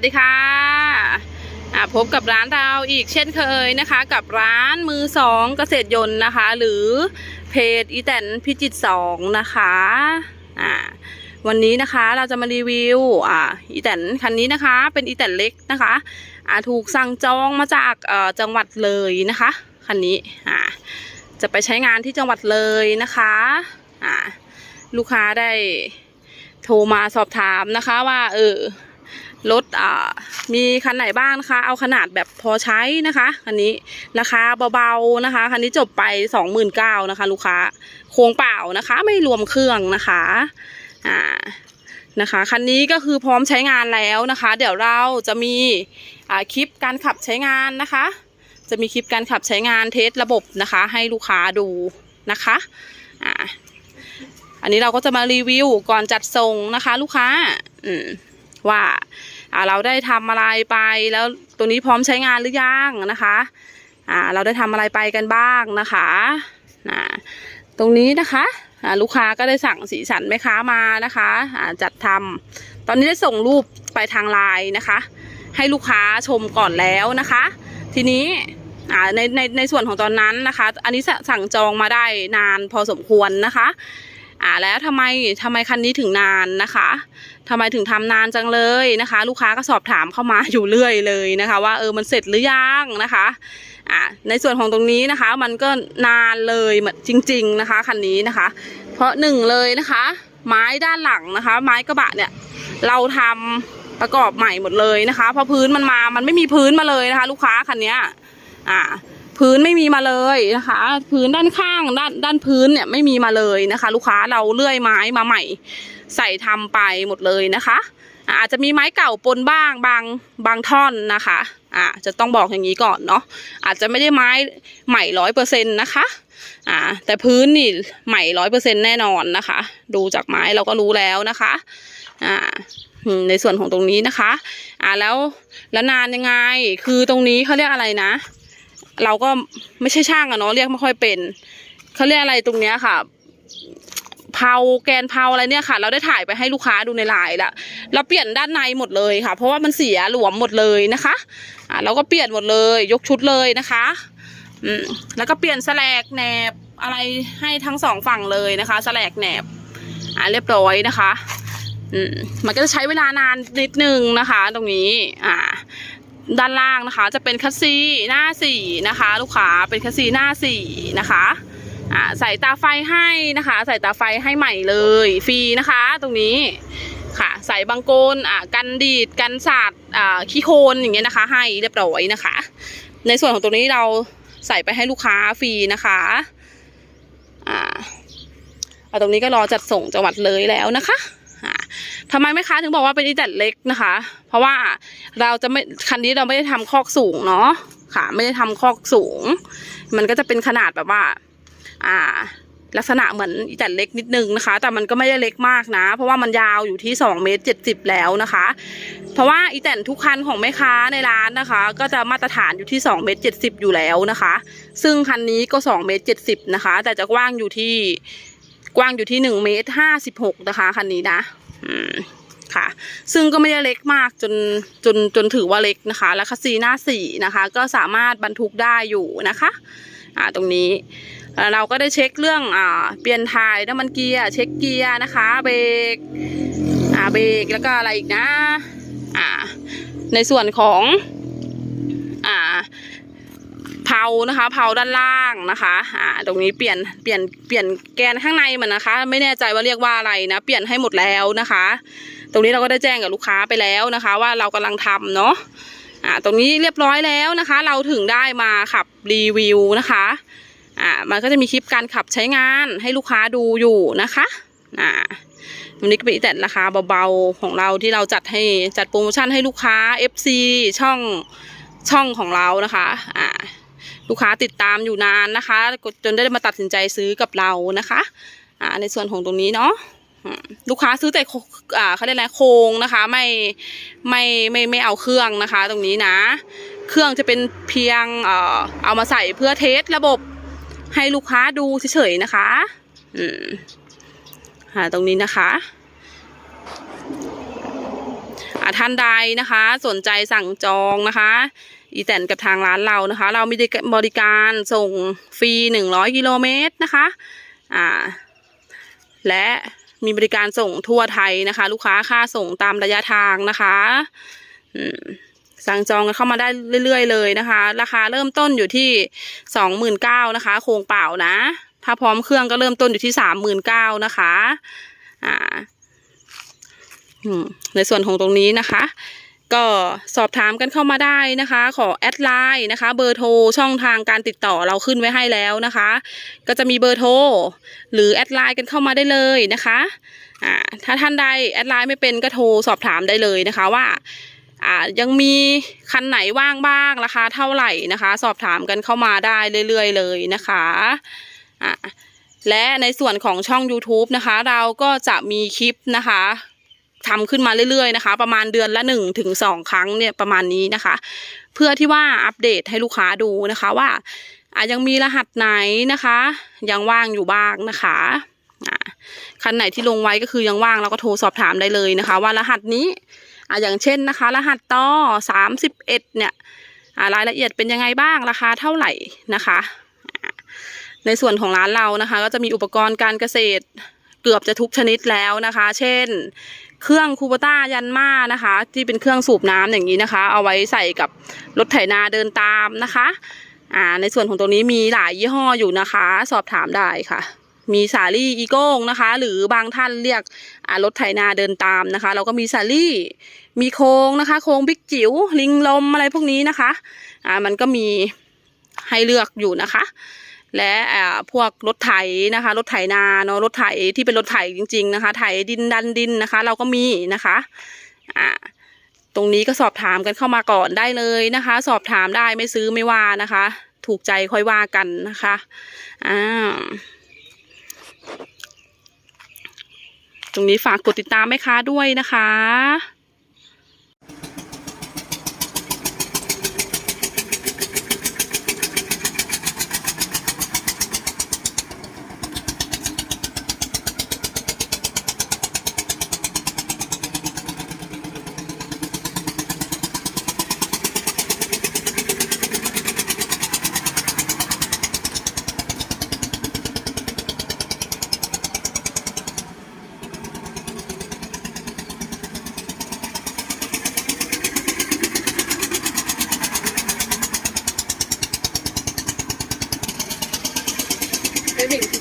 วัสดีค่ะพบกับร้านเราอีกเช่นเคยนะคะ กับร้านมือสองเกษตรยนต์นะคะ หรือเพจอีแตนพิจิตสองนะคะอ่าวันนี้นะคะเราจะมารีวิวอ่าอีแตนคันนี้นะคะ เป็นอีแตนเล็กนะคะอ่าถูกสั่งจองมาจากเอ่อจังหวัดเลยนะคะคันนี้อ่าจะไปใช้งานที่จังหวัดเลยนะคะอ่าลูกค้าได้โทรมาสอบถามนะคะว่าเออ รถอ่ามีคันไหนบ้างนะคะ เอาขนาดแบบพอใช้นะคะคันนี้ราคาเบาๆนะคะคันนี้จบไปสองหมื่นเก้านะคะ ลูกค้าโครงเปล่านะคะ ไม่รวมเครื่องนะคะอ่านะคะคันนี้ก็คือพร้อมใช้งานแล้วนะคะ เดี๋ยวเราจะมีอ่าคลิปการขับใช้งานนะคะ จะมีคลิปการขับใช้งานเทสระบบนะคะ ให้ลูกค้าดูนะคะอ่าอันนี้เราก็จะมารีวิวก่อนจัดส่งนะคะ ลูกค้าอืม ว่าเราได้ทำอะไรไป แล้วตัวนี้พร้อมใช้งานหรือยังนะคะเราได้ทำอะไรไปกันบ้างนะคะอ่าตรงนี้นะคะลูกค้าก็ได้สั่งสีสันแม่ค้ามานะคะจัดทำตอนนี้ได้ส่งรูปไปทางไลน์นะคะ ให้ลูกค้าชมก่อนแล้วนะคะ ทีนี้ในในในส่วนของตอนนั้นนะคะ อันนี้สั่งจองมาได้นานพอสมควรนะคะ อ่าแล้วทำไมทำไมคันนี้ถึงนานนะคะทำไมถึงทำนานจังเลยนะคะ ลูกค้าก็สอบถามเข้ามาอยู่เรื่อยเลยนะคะ ว่าเออมันเสร็จหรือยังนะคะอ่าในส่วนของตรงนี้นะคะ มันก็นานเลยเหมือนจริง ๆนะคะคันนี้นะคะ เพราะหนึ่งเลยนะคะ ไม้ด้านหลังนะคะ ไม้กระบะเนี่ย เราทำประกอบใหม่หมดเลยนะคะเพราะพื้นมันมามันไม่มีพื้นมาเลยนะคะ ลูกค้าคันเนี้ยอ่า พื้นไม่มีมาเลยนะคะ พื้นด้านข้างด้านด้านพื้นเนี่ยไม่มีมาเลยนะคะ ลูกค้าเราเลื่อยไม้มาใหม่ ใส่ทำไปหมดเลยนะคะ อาจจะมีไม้เก่าปนบ้างบางบางท่อนนะคะอ่าจะต้องบอกอย่างนี้ก่อนเนาะอาจจะไม่ได้ไม้ใหม่ร้อยเปอร์เซ็นต์นะคะอ่าแต่พื้นนี่ใหม่ร้อยเปอร์เซ็นต์แน่นอนนะคะ ดูจากไม้เราก็รู้แล้วนะคะอ่าในส่วนของตรงนี้นะคะ อ่าแล้วแล้วนานยังไง คือตรงนี้เขาเรียกอะไรนะ เราก็ไม่ใช่ช่างอะเนาะเรียกไม่ค่อยเป็นเขาเรียกอะไรตรงเนี้ยค่ะเผาแกนเผาอะไรเนี่ยค่ะ เราได้ถ่ายไปให้ลูกค้าดูในไลน์ละเราเปลี่ยนด้านในหมดเลยค่ะ เพราะว่ามันเสียหลวมหมดเลยนะคะอ่าเราก็เปลี่ยนหมดเลยยกชุดเลยนะคะอืมแล้วก็เปลี่ยนแสลกแหนบอะไรให้ทั้งสองฝั่งเลยนะคะแสลกแหนบอ่าเรียบร้อยนะคะอืมมันก็จะใช้เวลานานนิดนึงนะคะ ตรงนี้อ่า ด้านล่างนะคะ จะเป็นคัสซีหน้าสี่นะคะ ลูกค้าเป็นคัสซีหน้าสี่นะคะอ่าใส่ตาไฟให้นะคะ ใส่ตาไฟให้ใหม่เลยฟรีนะคะ ตรงนี้ค่ะ ใส่บังโกนอ่ากันดีดกันสาดอ่าขี้โคลนอย่างเงี้ยนะคะ ให้เรียบร้อยนะคะ ในส่วนของตรงนี้เราใส่ไปให้ลูกค้าฟรีนะคะอ่าตรงนี้ก็รอจัดส่งจังหวัดเลยแล้วนะคะอ่าทำไมแม่ค้าถึงบอกว่าเป็นอีแตนเล็กนะคะ เพราะว่า เราจะไม่คันนี้เราไม่ได้ทำคอกสูงเนาะค่ะ ไม่ได้ทำคอกสูง มันก็จะเป็นขนาดแบบว่า อ่า ลักษณะเหมือนอีแตนเล็กนิดนึงนะคะ แต่มันก็ไม่ได้เล็กมากนะ เพราะว่ามันยาวอยู่ที่สองเมตรเจ็ดสิบแล้วนะคะ เพราะว่าอีแตนทุกคันของแม่ค้าในร้านนะคะ ก็จะมาตรฐานอยู่ที่สองเมตรเจ็ดสิบอยู่แล้วนะคะ ซึ่งคันนี้ก็สองเมตรเจ็ดสิบนะคะ แต่จะกว้างอยู่ที่กว้างอยู่ที่หนึ่งเมตรห้าสิบหกนะคะคันนี้นะ อืม ค่ะ ซึ่งก็ไม่ได้เล็กมากจนจนจนถือว่าเล็กนะคะ แล้วคัสซีหน้าสี่นะคะ ก็สามารถบรรทุกได้อยู่นะคะอ่าตรงนี้เราก็ได้เช็คเรื่องอ่าเปลี่ยนถ่ายน้ำมันเกียร์เช็คเกียร์นะคะเบรกอ่าเบรกแล้วก็อะไรอีกนะอ่าในส่วนของ เผานะคะ เผาด้านล่างนะคะอ่าตรงนี้เปลี่ยนเปลี่ยนเปลี่ยนแกนข้างในมันนะคะ ไม่แน่ใจว่าเรียกว่าอะไรนะ เปลี่ยนให้หมดแล้วนะคะ ตรงนี้เราก็ได้แจ้งกับลูกค้าไปแล้วนะคะ ว่าเรากำลังทำเนาะอ่าตรงนี้เรียบร้อยแล้วนะคะ เราถึงได้มาขับรีวิวนะคะอ่ามันก็จะมีคลิปการขับใช้งานให้ลูกค้าดูอยู่นะคะอ่าวันนี้ก็เป็นอีแต่ราคาเบาๆของเราที่เราจัดให้จัดโปรโมชั่นให้ลูกค้า FC ช่องช่องของเรานะคะ อ่า ลูกค้าติดตามอยู่นานนะคะจนได้มาตัดสินใจซื้อกับเรานะคะอ่าในส่วนของตรงนี้เนาะลูกค้าซื้อแต่โคอ่าเขาเรียกอะไรโครงนะคะ ไม่ไม่ไม่ไม่เอาเครื่องนะคะ ตรงนี้นะ เครื่องจะเป็นเพียงเอ่อเอามาใส่เพื่อเทสระบบให้ลูกค้าดูเฉยๆนะคะอืมอ่าตรงนี้นะคะอ่าท่านใดนะคะ สนใจสั่งจองนะคะ อีแตนกับทางร้านเรานะคะ เรามีบริการส่งฟรี 100 กิโลเมตรนะคะอ่าและมีบริการส่งทั่วไทยนะคะ ลูกค้าค่าส่งตามระยะทางนะคะสั่งจองกันเข้ามาได้เรื่อย ๆ เลยนะคะ ราคาเริ่มต้นอยู่ที่สองหมื่นเก้านะคะ โครงเปล่านะ ถ้าพร้อมเครื่องก็เริ่มต้นอยู่ที่สามหมื่นเก้านะคะอ่าในส่วนของตรงนี้นะคะ ก็สอบถามกันเข้ามาได้นะคะ ขอแอดไลน์นะคะ เบอร์โทรช่องทางการติดต่อเราขึ้นไว้ให้แล้วนะคะ ก็จะมีเบอร์โทรหรือแอดไลน์กันเข้ามาได้เลยนะคะอ่าถ้าท่านใดแอดไลน์ไม่เป็นก็โทรสอบถามได้เลยนะคะว่าอ่ายังมีคันไหนว่างบ้างราคาเท่าไหร่นะคะ สอบถามกันเข้ามาได้เรื่อย ๆ เลยนะคะอ่าและในส่วนของช่อง YouTube นะคะ เราก็จะมีคลิปนะคะ ทำขึ้นมาเรื่อยๆนะคะ ประมาณเดือนละหนึ่งถึงสองครั้งเนี่ยประมาณนี้นะคะ เพื่อที่ว่าอัปเดตให้ลูกค้าดูนะคะว่าอะยังมีรหัสไหนนะคะ ยังว่างอยู่บ้างนะคะอะคันไหนที่ลงไว้ก็คือยังว่างเราก็โทรสอบถามได้เลยนะคะ ว่ารหัสนี้อะอย่างเช่นนะคะ รหัสต่อสามสิบเอ็ดเนี่ยอะรายละเอียดเป็นยังไงบ้างราคาเท่าไหร่นะคะ ในส่วนของร้านเรานะคะ ก็จะมีอุปกรณ์การเกษตรเกือบจะทุกชนิดแล้วนะคะ เช่น เครื่องคูปต้ายันมานะคะ ที่เป็นเครื่องสูบน้ำอย่างนี้นะคะ เอาไว้ใส่กับรถไถนาเดินตามนะคะอ่าในส่วนของตรงนี้มีหลายยี่ห้ออยู่นะคะ สอบถามได้ค่ะ มีสาลี่อีโก้งนะคะ หรือบางท่านเรียกรถไถนาเดินตามนะคะ เราก็มีสาลี่มีโค้งนะคะ โค้งบิ๊กจิ๋วลิงลมอะไรพวกนี้นะคะอ่ามันก็มีให้เลือกอยู่นะคะ และพวกรถไถนะคะรถไถนาเนาะรถไถที่เป็นรถไถจริง ๆ นะคะ ไถดินดันดินนะคะ เราก็มีนะคะอ่าตรงนี้ก็สอบถามกันเข้ามาก่อนได้เลยนะคะ สอบถามได้ไม่ซื้อไม่ว่านะคะ ถูกใจค่อยว่ากันนะคะอ่าตรงนี้ฝากกดติดตามแม่ค้าด้วยนะคะ Ready?